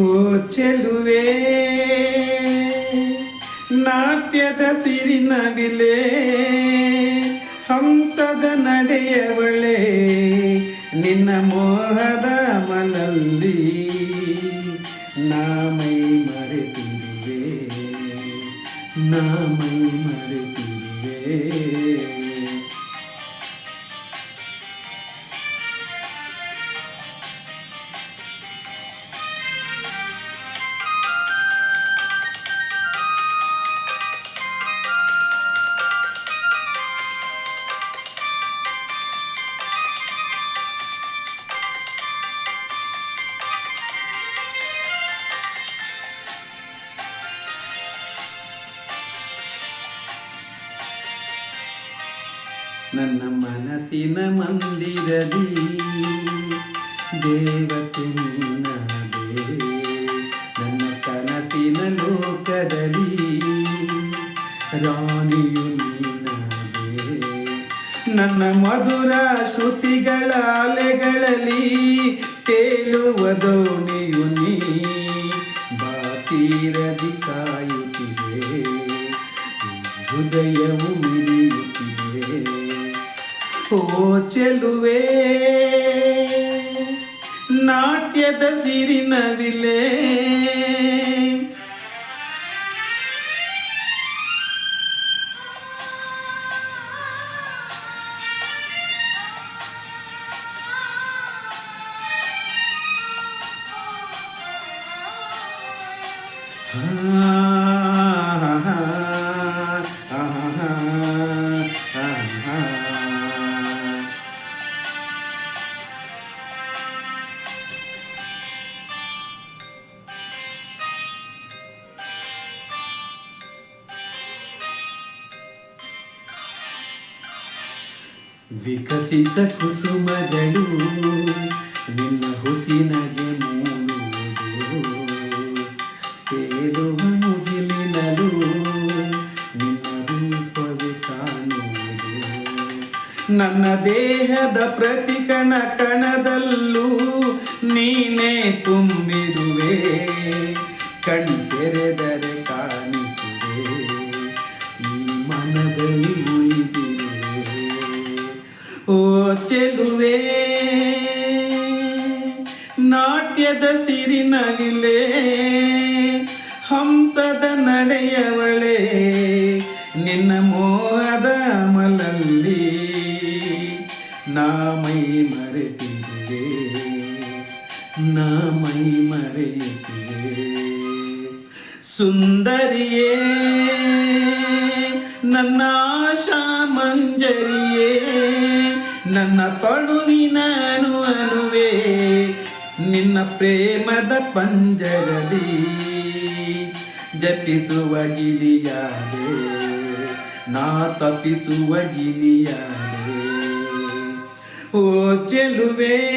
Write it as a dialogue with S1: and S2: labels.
S1: ಓ ಚೆಲುವೆ ನಾಟ್ಯದ ಸಿರಿನವಿಲೆ. ಹಂಸದ ನಡೆಯವಳೆ. ನಿನ್ನ ಮೋಹದ ಮಲಲ್ಲಿ ನಾಮೈ ಮರೆತಿರುವೆ. ನಾಮೈ ನನ್ನ ಮನಸ್ಸಿನ ಮಂದಿರದಿ. ದೇವತೆ ನೀನಾದೆ. ನನ್ನ ಕನಸಿನ ಲೋಕದಲ್ಲಿ ರಾಣಿಯು ನೀನಾದೆ. ನನ್ನ ಮಧುರ ಶ್ರುತಿಗಳ ಅಲೆಗಳಲ್ಲಿ ತೇಲುವ ದೋಣಿಯು ನೀ. ಬಾತೀರದಿ ಕಾಯುತ್ತಿದೆ. ಹೃದಯವು ಮಿಡಿಯುತ್ತಿದೆ. ಓ ಚೆಲುವೆ ನಾಟ್ಯದ ಸಿರಿನವಿಲೆ ವಿಕಸಿತ ಕುಸುಮಗಳು, ನಿನ್ನ ಹುಸಿನಗೆ ಮೂಡುವುದು. ತೇಲುವ ಮುಗಿಲಿನಲು ನಿನ್ನ ರೂಪವೇ ಕಾಣುವುದು. ನನ್ನ ದೇಹದ ಪ್ರತಿ ಕಣ ಕಣದಲ್ಲೂ ನೀನೇ ಓ ಚೆಲುವೆ, ನಾಟ್ಯದ ಸಿರಿನವಿಲೆ ಹಂಸದ ನಡೆಯವಳೆ, ನಿನ್ನ ಮೋಹದ ಮಲಲ್ಲಿ ನಾಮೈ ಮರೆತಿದ್ದೆ ನಾಮೈ ಮರೆಯುತ್ತಿದೆ ಸುಂದರಿಯೇ, ನನ್ನ ಆಶಾ ಮಂಜರಿಯೇ ನನ್ನ ತಳುವಿನ ಅಣು ಅಣುವೆ ನಿನ್ನ ಪ್ರೇಮದ ಪಂಜರದಿ. ಜಪಿಸುವ ಗಿಳಿಯಾದೆ ನಾ ತಪಿಸುವ ಗಿಳಿಯಾದೆ. ಓ ಚೆಲುವೆ